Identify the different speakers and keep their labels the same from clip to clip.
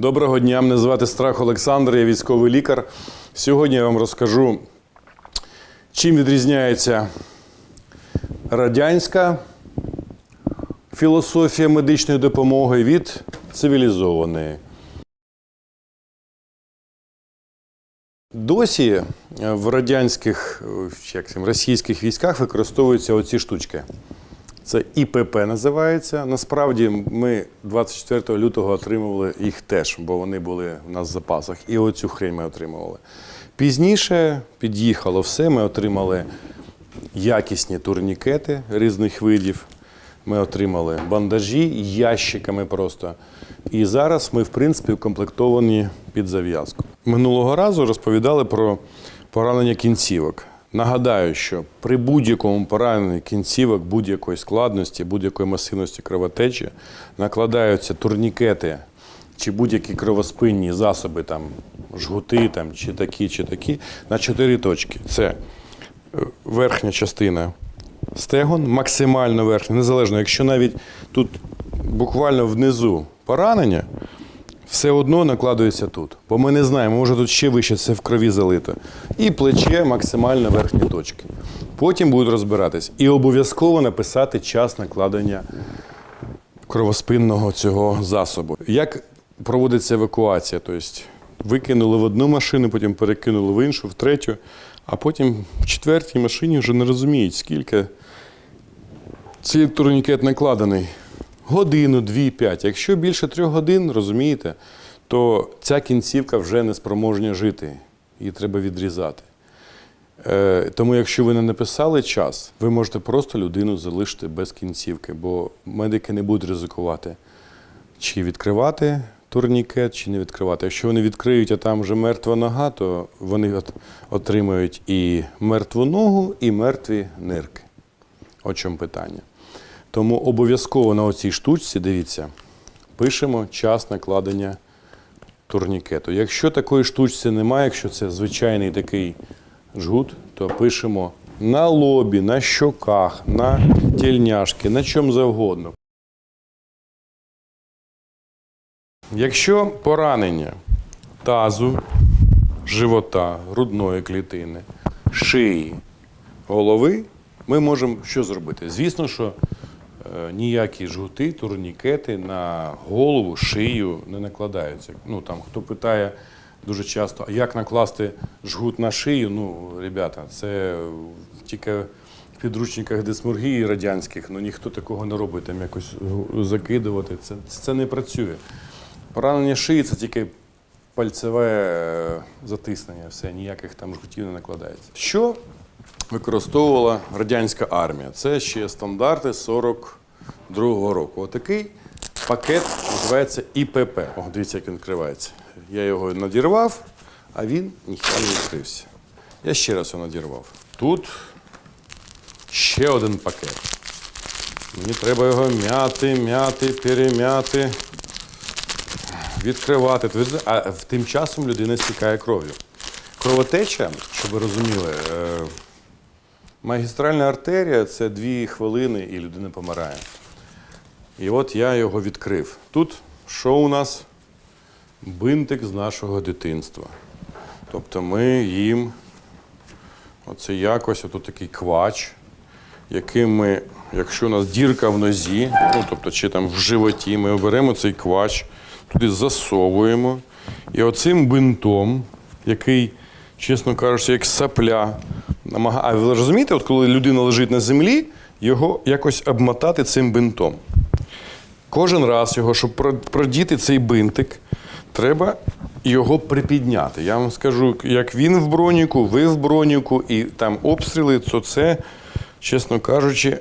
Speaker 1: Доброго дня, мене звати Страх Олександр, я військовий лікар. Сьогодні я вам розкажу, чим відрізняється радянська філософія медичної допомоги від цивілізованої. Досі е, в радянських е, як це, російських військах використовуються оці штучки. Це ІПП називається. Насправді ми 24 лютого отримували їх теж, бо вони були в нас в запасах. І оцю хрень ми отримували. Пізніше під'їхало все. Ми отримали якісні турнікети різних видів. Ми отримали бандажі ящиками просто. І зараз ми, в принципі, укомплектовані під зав'язку. Минулого разу розповідали про поранення кінцівок. Нагадаю, що при будь-якому пораненні кінцівок будь-якої складності, будь-якої масивності кровотечі накладаються турнікети чи будь-які кровоспинні засоби, там, жгути там, чи такі, чи такі, на чотири точки. Це е, верхня частина стегон, максимально верхня, незалежно, якщо навіть тут буквально внизу поранення, все одно накладується тут. Бо ми не знаємо, може тут ще вище це в крові залито. І плече максимально верхні точки. Потім будуть розбиратись. І обов'язково написати час накладення кровоспинного цього засобу. Як проводиться евакуація? Тобто викинули в одну машину, потім перекинули в іншу, в третю, а потім в четвертій машині вже не розуміють, скільки цей турнікет накладений. Годину, дві, п'ять. Якщо більше трьох годин, розумієте, то ця кінцівка вже не спроможня жити. Її треба відрізати. Е, тому, якщо ви не написали час, ви можете просто людину залишити без кінцівки, бо медики не будуть ризикувати, чи відкривати турнікет, чи не відкривати. Якщо вони відкриють, а там вже мертва нога, то вони от- отримають і мертву ногу, і мертві нирки. От чому питання. Тому обов'язково на оцій штучці, дивіться, пишемо час накладення турнікету. Якщо такої штучці немає, якщо це звичайний такий жгут, то пишемо на лобі, на щоках, на тільняшки, на чому завгодно. Якщо поранення тазу, живота, грудної клітини, шиї, голови, ми можемо що зробити? Звісно, що ніякі жгути, турнікети на голову, шию не накладаються. Ну там хто питає дуже часто, а як накласти жгут на шию? Ну, ребята, це тільки в підручниках дисморгії радянських, ну ніхто такого не робить, там якось закидувати. Це, це не працює. Поранення шиї це тільки пальцеве е, затиснення, все, ніяких там жгутів не накладається. Що використовувала радянська армія? Це ще стандарти 42-го року. Отакий пакет називається ІПП. О, дивіться, як він відкривається. Я його надірвав, а він ніхто не відкрився. Я ще раз його надірвав. Тут ще один пакет. Мені треба його м'яти, м'яти, перем'яти відкривати. А тим часом людина стікає кров'ю. Кровотеча, щоб ви розуміли, е, магістральна артерія це дві хвилини і людина помирає. І от я його відкрив. Тут що у нас? Бинтик з нашого дитинства. Тобто ми їм оце якось, отут такий квач, яким ми, якщо у нас дірка в нозі, ну тобто чи там в животі, ми беремо цей квач, туди засовуємо. І оцим бинтом, який, чесно кажучи, як сапля, намагає. А ви розумієте, от коли людина лежить на землі, його якось обмотати цим бинтом. Кожен раз його, щоб продіти цей бинтик, треба його припідняти. Я вам скажу, як він в броніку, ви в броніку, і там обстріли, то це, чесно кажучи,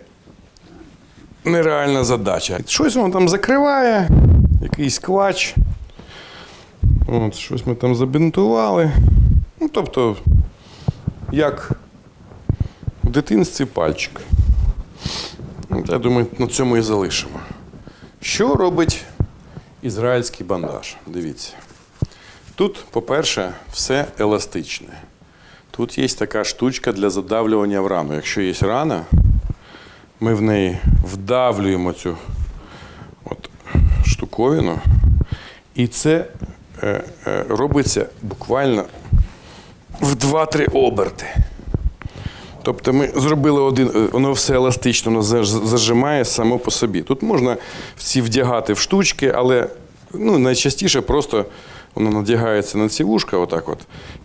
Speaker 1: нереальна задача. Щось воно там закриває, якийсь квач. От, щось ми там забінтували. Ну, тобто, як в дитинстві пальчик. От, Я думаю, на цьому і залишимо. Що робить ізраїльський бандаж? Дивіться. Тут, по-перше, все еластичне. Тут є така штучка для задавлювання в рану. Якщо є рана, ми в неї вдавлюємо цю от штуковину І це е, е, робиться буквально в 2-3 оберти. Тобто ми зробили один, е, воно все еластично, воно зажимає само по собі. Тут можна всі вдягати в штучки, але ну, найчастіше просто воно надягається на ці вушка, отак от.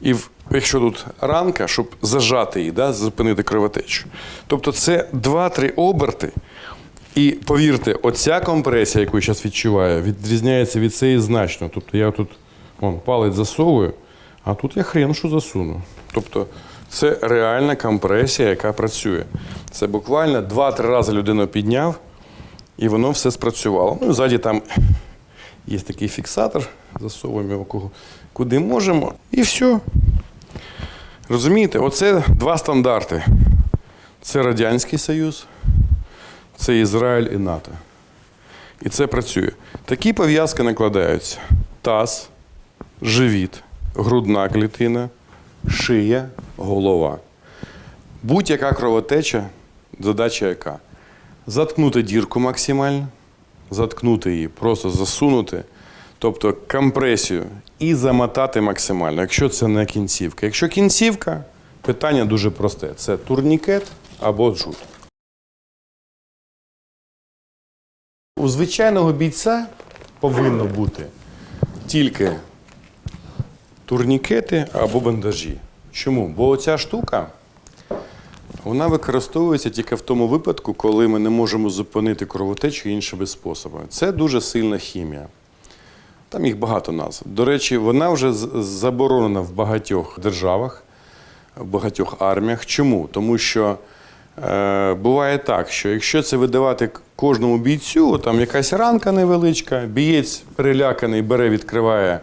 Speaker 1: І якщо тут ранка, щоб зажати її, да, зупинити кровотечу. Тобто це 2-3 оберти. І повірте, оця компресія, яку я зараз відчуваю, відрізняється від цієї значно. Тобто я тут вон, палець засовую, а тут я хрен що засуну. Тобто це реальна компресія, яка працює. Це буквально 2-3 рази людину підняв, і воно все спрацювало. Ну ззаді там є такий фіксатор, засовуємо його кого- куди можемо, і все. Розумієте, оце два стандарти. Це Радянський Союз, це Ізраїль і НАТО. І це працює. Такі пов'язки накладаються: таз, живіт, грудна клітина, шия, голова. Будь-яка кровотеча, задача яка? Заткнути дірку максимально, заткнути її, просто засунути, тобто компресію, і замотати максимально, якщо це не кінцівка. Якщо кінцівка, питання дуже просте: це турнікет або джут. У звичайного бійця повинно бути тільки турнікети або бандажі. Чому? Бо оця штука вона використовується тільки в тому випадку, коли ми не можемо зупинити кровотечу іншими способами. Це дуже сильна хімія. Там їх багато назв. До речі, вона вже заборонена в багатьох державах, в багатьох арміях. Чому? Тому що е, буває так, що якщо це видавати кожному бійцю, там якась ранка невеличка, бієць переляканий бере, відкриває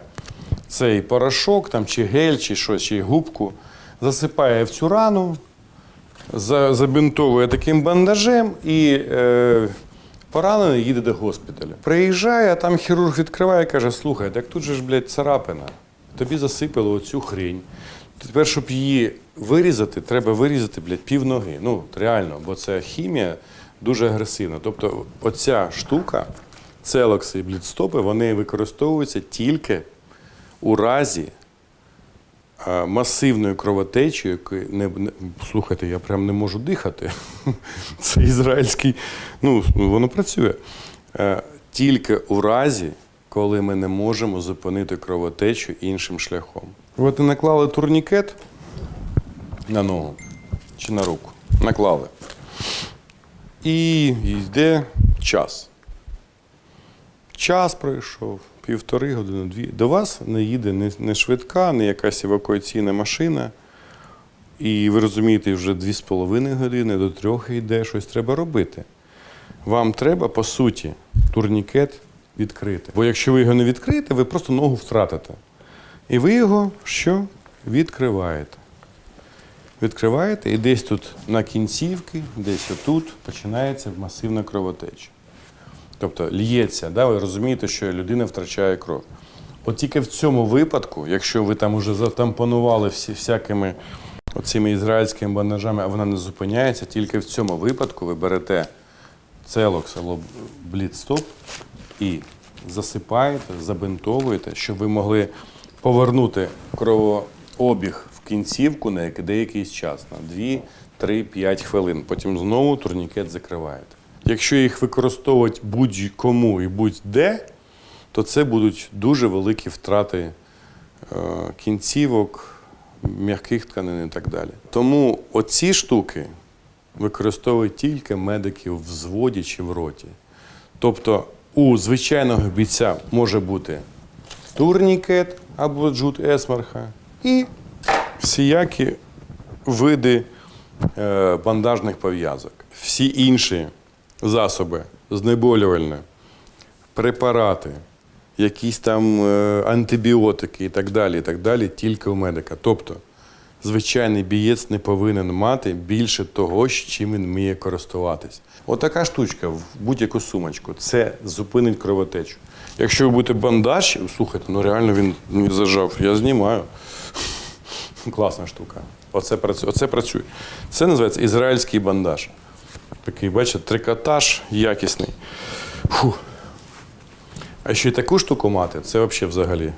Speaker 1: цей порошок, там, чи гель, чи щось, чи губку, засипає в цю рану, за- забинтовує таким бандажем і е, поранений їде до госпіталя. Приїжджає, а там хірург відкриває і каже: слухай, так тут же ж, блядь, царапина. Тобі засипали оцю хрінь. Тепер, щоб її вирізати, треба вирізати, блядь, пів ноги. Ну, реально, бо це хімія дуже агресивна. Тобто, оця штука, целокси і блідстопи, вони використовуються тільки у разі а, масивною кровотечі, якої не, слухайте, я прям не можу дихати. Це ізраїльський, ну воно працює. Е, Тільки у разі, коли ми не можемо зупинити кровотечу іншим шляхом. От і наклали турнікет на ногу чи на руку. Наклали. І йде час. Час пройшов, півтори години, дві. До вас не їде не, не швидка, не якась евакуаційна машина. І ви розумієте, вже дві з половиною години до трьох йде, щось треба робити. Вам треба, по суті, турнікет відкрити. Бо якщо ви його не відкриєте, ви просто ногу втратите. І ви його що? Відкриваєте. Відкриваєте, і десь тут на кінцівки, десь отут починається масивна кровотеча. Тобто л'ється, да? ви розумієте, що людина втрачає кров. От тільки в цьому випадку, якщо ви там уже затампонували всі, всякими оцими ізраїльськими бандажами, а вона не зупиняється, тільки в цьому випадку ви берете целокс або блідстоп і засипаєте, забинтовуєте, щоб ви могли повернути кровообіг в кінцівку на деякий час, на 2, 3, 5 хвилин. Потім знову турнікет закриваєте. Якщо їх використовувати будь-кому і будь-де, то це будуть дуже великі втрати е, кінцівок, м'яких тканин і так далі. Тому оці штуки використовують тільки медики в взводі чи в роті. Тобто у звичайного бійця може бути турнікет або джут есмарха і всіякі види е, бандажних пов'язок. Всі інші засоби, знеболювальні, препарати, якісь там е, антибіотики і так далі, і так далі, тільки у медика. Тобто, звичайний бієць не повинен мати більше того, чим він вміє користуватись. Отака штучка в будь-яку сумочку це зупинить кровотечу. Якщо ви будете бандаж, слухайте, ну реально він не зажав, я знімаю. Класна штука. Оце працює. Оце працює. Це називається ізраїльський бандаж. Такий, бачите, трикотаж якісний. Фу. А ще й таку штуку мати, це взагалі.